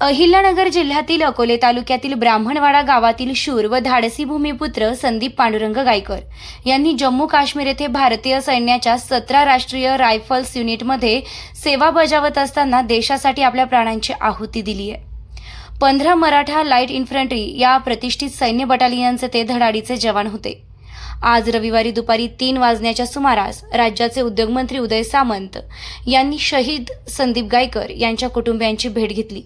अहिल्यानगर जिल्ह्यातील अकोले तालुक्यातील ब्राह्मणवाडा गावातील शूर व धाडसी भूमिपुत्र संदीप पांडुरंग गायकर यांनी जम्मू काश्मीर येथे भारतीय सैन्याच्या सतरा राष्ट्रीय रायफल्स युनिटमध्ये सेवा बजावत असताना देशासाठी आपल्या प्राणांची आहुती दिली आहे. पंधरा मराठा लाइट इन्फंट्री या प्रतिष्ठित सैन्य बटालियनचे ते धडाडीचे जवान होते. आज रविवारी दुपारी तीन वाजण्याच्या सुमारास राज्याचे उद्योगमंत्री उदय सामंत यांनी शहीद संदीप गायकर यांच्या कुटुंबियांची भेट घेतली.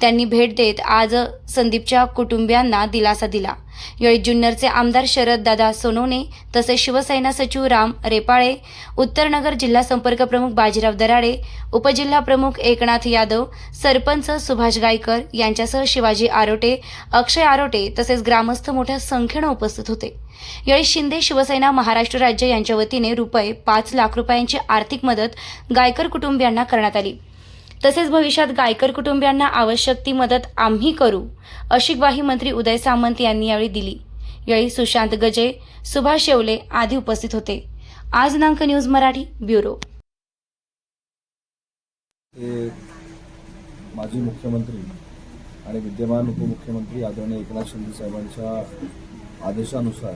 त्यांनी भेट देत आज संदीपच्या कुटुंबियांना दिलासा दिला. यावेळी जुन्नरचे आमदार शरद दादा सोनवणे तसेच शिवसेना सचिव राम रेपाळे उत्तरनगर जिल्हा संपर्क प्रमुख बाजीराव दराडे उपजिल्हा प्रमुख एकनाथ यादव सरपंच सुभाष गायकर यांच्यासह शिवाजी आरोटे अक्षय आरोटे तसेच ग्रामस्थ मोठ्या संख्येनं उपस्थित होते. यावेळी शिंदे शिवसेना महाराष्ट्र राज्य यांच्या वतीने रुपये पाच लाख रुपयांची आर्थिक मदत गायकर कुटुंबियांना करण्यात आली. तसेच भविष्यात गायकर कुटुंबियांना आवश्यक ती मदत आम्ही करू अशी ग्वाही मंत्री उदय सामंत यांनी यावेळी दिली. यावेळी सुशांत गजे सुभाष शेवले आदी उपस्थित होते. आज दिनांक न्यूज मराठी ब्युरो. माजी मुख्यमंत्री आणि विद्यमान उपमुख्यमंत्री आदरणीय एकनाथ शिंदे साहेबांच्या आदेशानुसार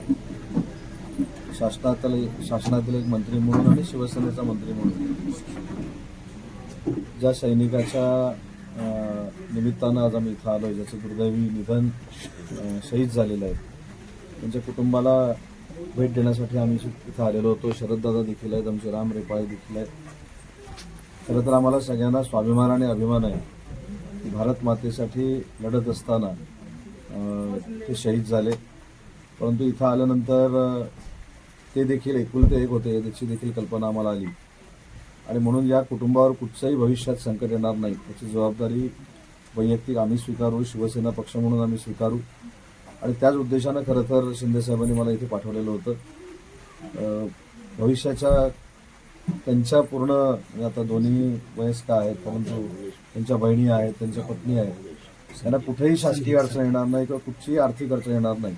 शासनातील शासनातील एक मंत्री म्हणून आणि शिवसेनेचा मंत्री म्हणून ज्या सैनिकाच्या निमित्तानं आज आम्ही इथं आलो आहे ज्याचं दुर्दैवी निधन शहीद झालेलं आहे. त्यांच्या कुटुंबाला भेट देण्यासाठी आम्ही इथं आलेलो होतो. शरददादा देखील आहेत आमचे राम रेपाळे देखील आहेत. खरं तर आम्हाला सगळ्यांना स्वाभिमान आणि अभिमान आहे की भारत मातेसाठी लढत असताना ते शहीद झाले. परंतु इथं आल्यानंतर ते देखील एकुलते एक होते याची देखील कल्पना आम्हाला आली. आणि म्हणून या कुटुंबावर कुठचंही भविष्यात संकट येणार नाही. याची जबाबदारी वैयक्तिक आम्ही स्वीकारू शिवसेना पक्ष म्हणून आम्ही स्वीकारू. आणि त्याच उद्देशानं खरं तर शिंदेसाहेबांनी मला इथे पाठवलेलं होतं. भविष्याच्या त्यांच्या पूर्ण म्हणजे आता दोन्ही वयस्क आहेत परंतु त्यांच्या बहिणी आहेत त्यांच्या पत्नी आहेत. त्यांना कुठेही शासकीय अडचण येणार नाही किंवा कुठचीही आर्थिक अडचण येणार नाही.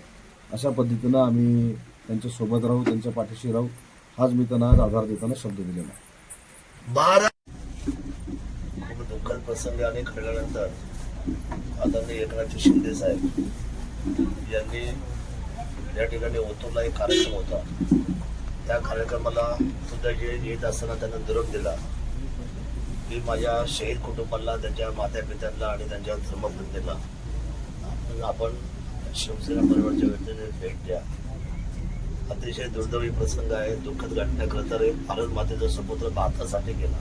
अशा पद्धतीनं आम्ही त्यांच्यासोबत राहू त्यांच्या पाठीशी राहू. हाच मी त्यांना आज आधार देताना शब्द दिलेला आहे. महाराज खूप दुःखद प्रसंग आणि घडल्यानंतर आदरणीय एकनाथ शिंदे साहेब यांनी या ठिकाणी ओतूरला एक कार्यक्रम होता. त्या कार्यक्रमाला सुद्धा जे येत असताना त्यांना निरोप दिला. की माझ्या शहीद कुटुंबाला त्यांच्या माता पित्यांना आणि त्यांच्या धर्मपत्नीला आपण शिवसेना परिवारच्या व्यक्तीने भेट द्या. अतिशय दुर्दैवी प्रसंग आहे. दुःखद घटना खरं तर भारत मातेचा सुपुत्र भारतासाठी गेला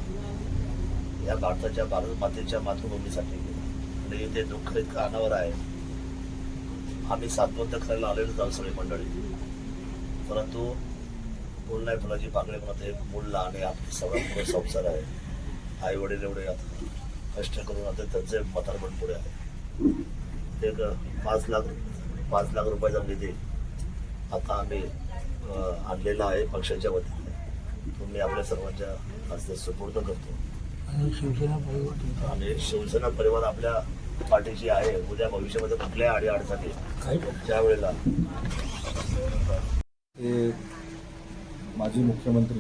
या भारताच्या भारत मातेच्या मातृभूमीसाठी गेला आणि ते दुःख इतकं अनावर आहे. आम्ही सातवंत करायला आलेलो आहोत सगळी मंडळी. परंतु मूल नाही फुलाची पाकळी म्हणत एक मूल लहान आपली सगळं पुढे संसार आहे. आई वडील एवढे आता कष्ट करून आता त्यांचे म्हातारपण पुढे आहे. एक पाच लाख पाच लाख रुपयाचा निधी आता आम्ही आणलेला आहे पक्षाच्या वतीने. तुम्ही आपल्या सर्वांच्या हस्ते सुपूर्द करतो. आणि शिवसेना परिवार आणि शिवसेना परिवार आपल्या पाठीशी आहे. उद्या भविष्यामध्ये कुठल्याही अडी अडचणी काही त्यावेळेला हे माजी मुख्यमंत्री